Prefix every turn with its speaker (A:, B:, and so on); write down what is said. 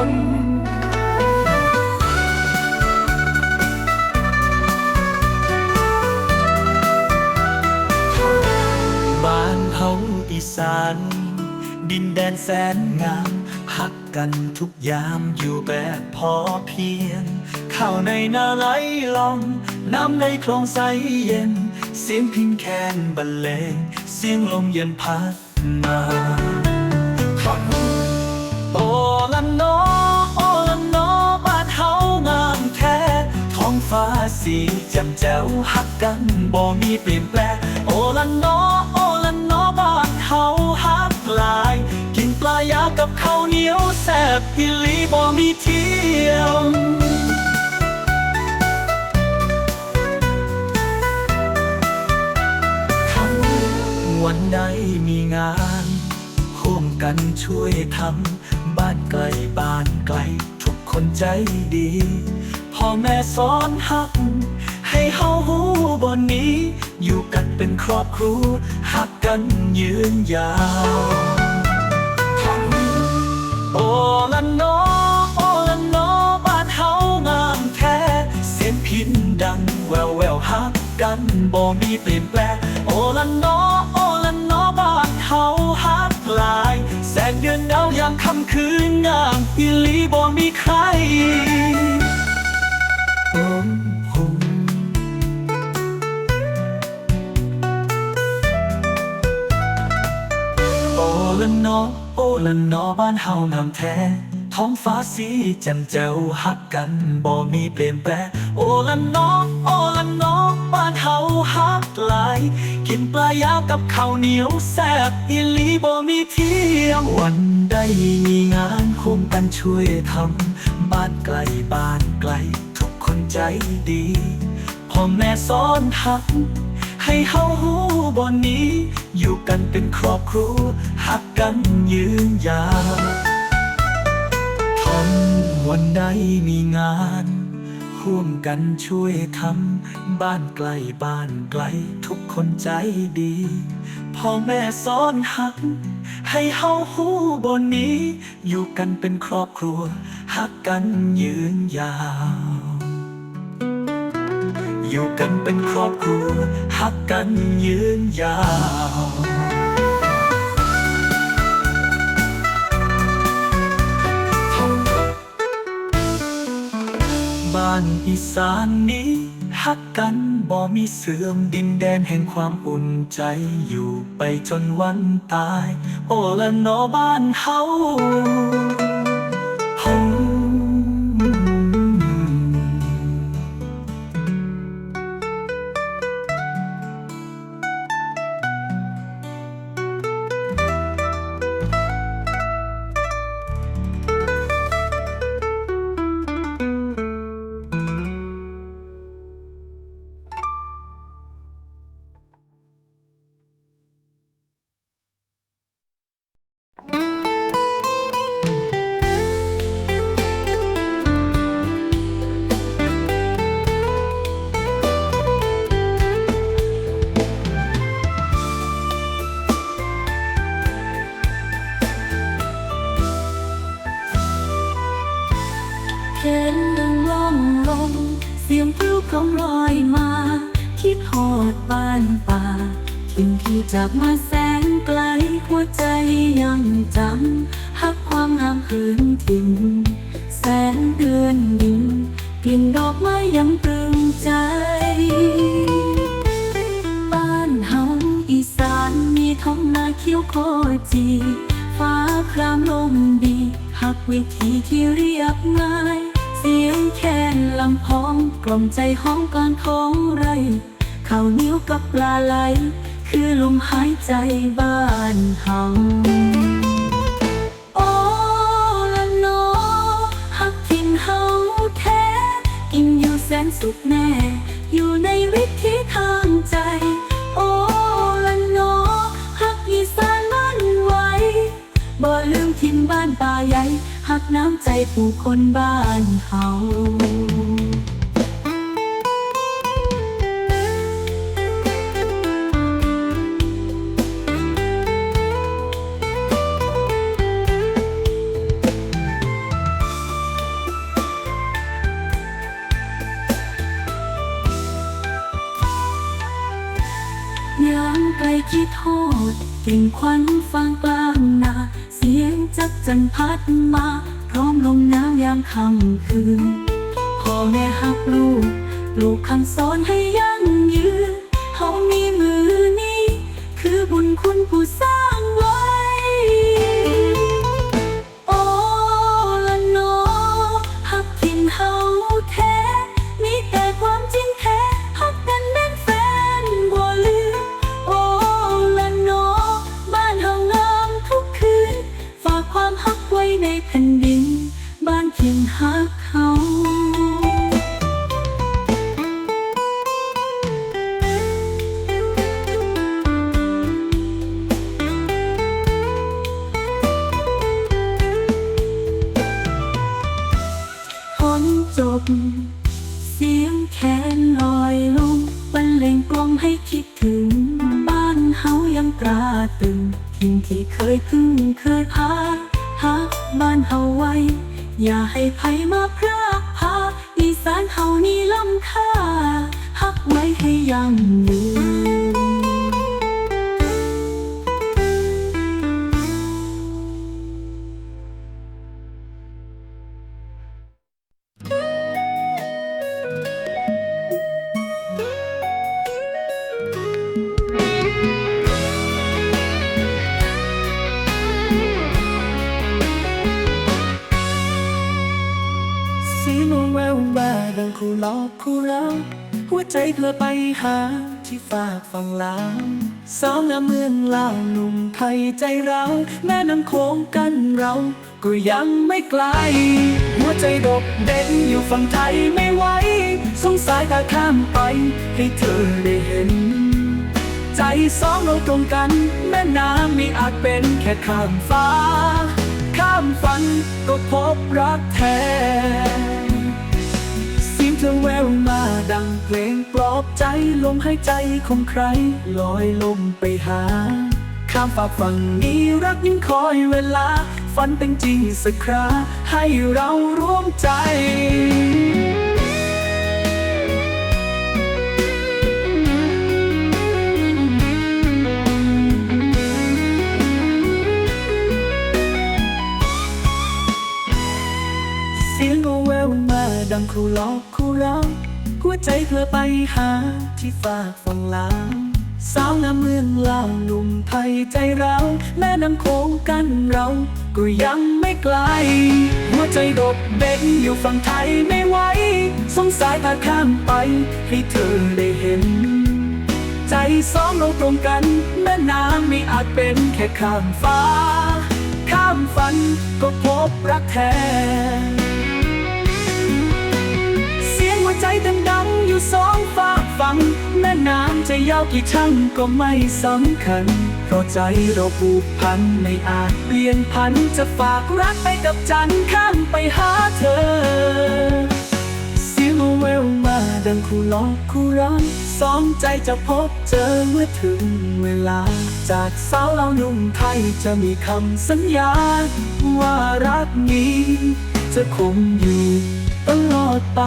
A: บ้านเฮาอีสาน ดินแดนแสนงามพักกันทุกยามอยู่แบบพอเพียง ข้าวในนาไหลลอง น้ำในคลองใสเย็น เสียงพิงแคนบรรเลงเสียงลมเย็นพัดมา สีจ่มแจ๋วฮักกันบ่มีเปลี่ยนแปลงโอละนอโอละนอบ้านเฮาฮักหลาย กินปลายากับข้าวเหนียวแซ่บอีหลีบ่มีเที่ยมวันใดมีงานร่วมกันช่วยทำบ้านไกลบ้านไกล ทุกคนใจดี พ่อแม่สอนหัก ให้เฮาหูบนนี้ อยู่กันเป็นครอบครัวหักกันยืนยาวโอละนอโอละนอบ้านเฮางามแท้เสียงพินดังแววแววฮักกันบ่มีเปลี่ยนแปลงโอละนอโอละนอบ้านเฮาฮักหลาย แสงเดือนดาวยามค่ำคืนงามอีลีบ่มีใคร โอ้โหโอละนอโอละนอบ้านเฮางามแท้ ท้องฟ้าสีแจ่มแจ๋วฮักกันบ่มีเปลี่ยนแปลงโอละนอโอละนอบ้านเฮาฮักหลาย กินปลายากับข้าวเหนียวแซ่บอีหลีบ่มีเที่ยงวันใดมีงานคุ้มกันช่วยทำบ้านไกลบ้านไกล ใจดี พ่อแม่สอนทัก ให้เฮาหูบนนี้ อยู่กันเป็นครอบครัวหักกันยืนยาวทนวันใดมีงานร่วมกันช่วยทำบ้านไกลบ้านไกลทุกคนใจดี พ่อแม่สอนหัก ให้เฮาหูบนนี้ อยู่กันเป็นครอบครัว หักกันยืนยาว อยู่กันเป็นครอบครัวหักกันยืนยาวบ้านอีสานนี้ฮักกันบ่มีเสื่อมดินแดนแห่งความอุ่นใจอยู่ไปจนวันตาย โอละนอบ้านเฮา
B: เห็นดังล่องลงเสียงพลุกำลอยมา คิดหอดบ้านป่าทิ้งที่จากมาแสนไกลหัวใจยังจำหักความงามคืนถิ่นแสนเดือนดินกลิ่นดอกไม้ยังตรึงใจ บ้านเฮาอีสานมีท้องนาเขียวโคจี ฟ้าครามลมดี หักวิธีที่เรียบง่าย สียงแค้นลำพองกล่อมใจห้องการของไรข้าวเหนียวกับปลาไหล คือลมหายใจบ้านเฮาโอ้ละนอหักทินเฮาแท้กินอยู่แสนสุขแน่ อยู่ในวิถีทางใจ โอ้ละนอหักอีสานมันไว้ บ่ลืมทิ้นบ้านป่าใหญ่ กน้ำใจผู้คนบ้านเขา
A: ยั
B: งไปคิดโทษติ่งควันฟังไป จักจันพัดมา พร้อมลมหนาวยามค่ำคืนพ่อแม่หักลูก ลูกคำสอนให้ยั่งยืนเขามี นลอยลงบรรเลงกลมให้คิดถึง บ้านเฮายังตราตรึงทิ้งที่เคยพึ่งเคยพาฮักบ้านเฮาไว้ อย่าให้ไผมาพรากพาอีสานเฮานี่ล้ำค่าฮักไว้ให้ยังยืน
A: เธอไปหาที่ฝากฝั่งลาวสาวงามเมืองลาวหนุ่มไทยใจเราแม่น้ำโค้งกันเรา ก็ยังไม่ไกล หัวใจดกเด่นอยู่ฝั่งไทยไม่ไหวสงสายตาข้ามไปให้เธอได้เห็น ใจสองเราตรงกัน แม่น้ำไมีอาจเป็นแค่ข้ามฟ้า ข้ามฝันก็พบรักแท้ เธอแววมาดังเพลงปลอบใจลมหายใจของใคร ลอยลมไปหา ข้ามฝากฝั่งนี้รักยิ่งคอยเวลา ฝันเป็นจริงสักคราให้เราร่วมใจ หาที่ฝากฝั่งลาวสาวงามเมืองลาวหนุ่มไทยใจเราแม่น้ำโค้งกันเรา ก็ยังไม่ไกล หัวใจดกเด่นอยู่ฝั่งไทยไม่ไหวสงสายพาข้ามไป ให้เธอได้เห็น ใจสองเราตรงกัน แม่น้ำไม่อาจเป็นแค่ข้ามฟ้า ข้ามฝันก็พบรักแท้ สองฝากฝังแม่น้ำจะยาวกี่ช่างก็ไม่สำคัญ เพราะใจเราผูกพันไม่อาจเปลี่ยนพันจะฝากรักไปกับจันทร์ข้ามไปหาเธอเสียงแววมาดังคู่ล้อคู่รักสองใจจะพบเจอเมื่อถึงเวลา จากสาวเราหนุ่มไทยจะมีคำสัญญา ว่ารักนี้ จะคงอยู่ตลอดไป